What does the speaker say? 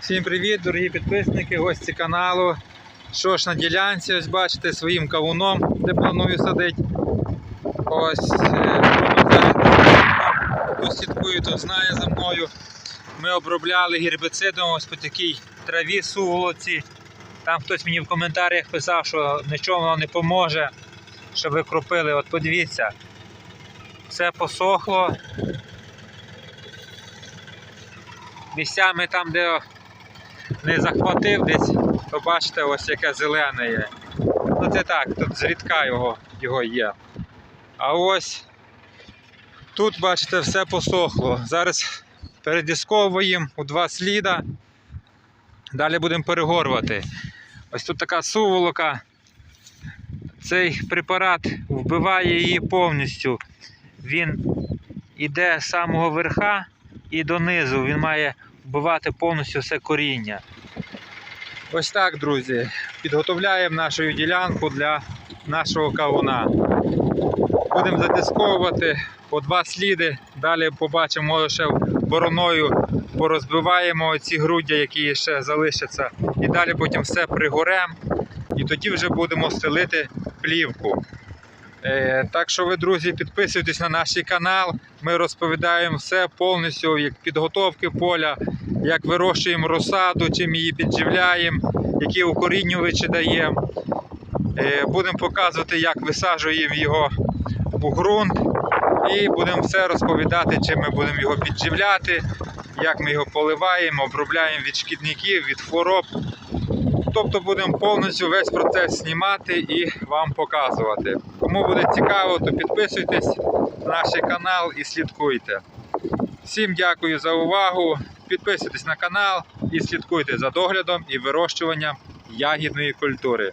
Всім привіт, дорогі підписники, гості каналу. Що ж на ділянці, ось бачите, своїм кавуном, де планую садити. Ось е, хто слідкує, то знає за мною. Ми обробляли гербіцидом ось по такій траві суволоці. Там хтось мені в коментарях писав, що нічого воно не поможе, що ви кропили. От подивіться, все посохло. Місцями там, де не захватив десь, то бачите, ось яке зелене є. Ну це так, тут зрідка його, його є. А ось тут, бачите, все посохло. Зараз передісковуємо у два сліда. Далі будемо перегорувати. Ось тут така суволока. Цей препарат вбиває її повністю. Він іде з самого верха і донизу. Він має вбивати повністю все коріння. Ось так, друзі. Підготовляємо нашу ділянку для нашого кавуна. Будемо затисковувати по два сліди. Далі побачимо, може ще бороною порозбиваємо ці груддя, які ще залишаться. І далі потім все пригоремо. І тоді вже будемо стелити плівку. Е, так що ви, друзі, підписуйтесь на наш канал. Ми розповідаємо все повністю, як підготовки поля, як вирощуємо розсаду, чим її підживляємо, які укорінювачі даємо. Е, будемо показувати, як висаджуємо його у ґрунт. І будемо все розповідати, чим ми будемо його підживляти, як ми його поливаємо, обробляємо від шкідників, від хвороб. Тобто будемо повністю весь процес знімати і вам показувати. Кому буде цікаво, то підписуйтесь на наш канал і слідкуйте. Всім дякую за увагу. Підписуйтесь на канал і слідкуйте за доглядом і вирощуванням ягідної культури.